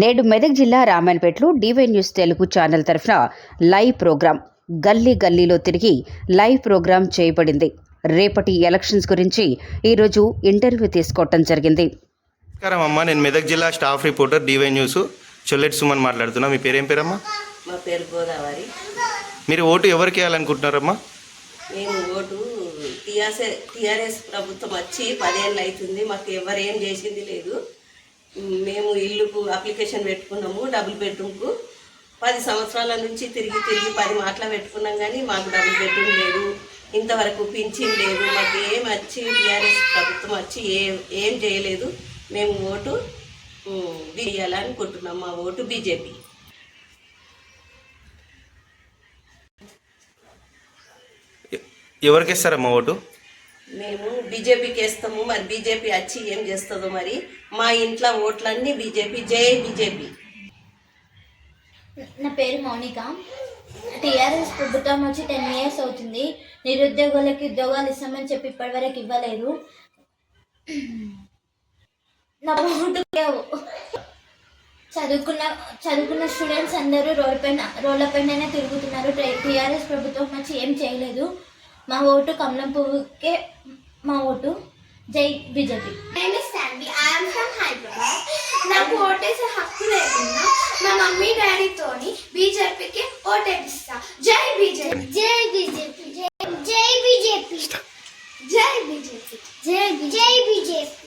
నేడు మెదక్ జిల్లా రామాయణపేటలో డివై న్యూస్ తెలుగు ఛానల్ తరఫున లైవ్ ప్రోగ్రాం గల్లీ గల్లీలో తిరిగి లైవ్ ప్రోగ్రాం చేయబడింది. రేపటి ఎలక్షన్స్ గురించి ఈరోజు ఇంటర్వ్యూ తీసుకోవటం జరిగింది. నమస్కారం అమ్మా నేను మెదక్ జిల్లా staff reporter DY news Chollet Suman మాట్లాడుతున్నా. మీ పేరేం పేరమ్మా? మా పేరు గోదావరి. మీరు ఓటు ఎవరికి వేయాలనుకుంటున్నారమ్మా? మేము ఓటు టీఆర్ఎస్ టీఆర్ఎస్ ప్రభుత్వం వచ్చి పదేళ్ళు అవుతుంది. మాకు ఎవరు ఏం చేసింది లేదు. మేము ఇల్లుకు అప్లికేషన్ పెట్టుకున్నాము డబుల్ బెడ్రూమ్కు పది సంవత్సరాల నుంచి తిరిగి తిరిగి పది మాటలు పెట్టుకున్నాం కానీ మాకు డబుల్ బెడ్రూమ్ లేదు. ఇంతవరకు పింఛన్ లేదు. మాకు ఏం వచ్చి టీఆర్ఎస్ ప్రభుత్వం వచ్చి ఏ ఏం చేయలేదు. మేము ఓటు వేయాలనుకుంటున్నాం. మా ఓటు బీజేపీ. ఎవరికి ఇస్తారమ్మా ఓటు? మేము బీజేపీకి వేస్తాము మరి బీజేపీ వచ్చి ఏం చేస్తుందో మరి మా ఇంట్లో ఓట్లన్నీ బీజేపీ జై బీజేపీ నా పేరు మౌనిక. టీఆర్ఎస్ ప్రభుత్వం వచ్చి టెన్ ఇయర్స్ అవుతుంది. నిరుద్యోగులకి ఉద్యోగాలు ఇస్తామని చెప్పి ఇప్పటివరకు ఇవ్వలేదు. నా చదువుకున్న చదువుకున్న స్టూడెంట్స్ అందరూ రోడ్ పైన రోడ్ల పైన తిరుగుతున్నారు. టీఆర్ఎస్ ప్రభుత్వం వచ్చి ఏం చేయలేదు. మా ఓటు కమలం పువ్వుకే మా ఓటు జై BJP. Sandy. I am from Hyderabad. నాకు ఓటేసే హక్కు లేకుండా మా మమ్మీ డాడీతోని బీజేపీకి ఓటేపిస్తా. జై బీజేపీ. జై బీజేపీ. జై బీజేపీ. జై బీజేపీ. జై జై బీజేపీ.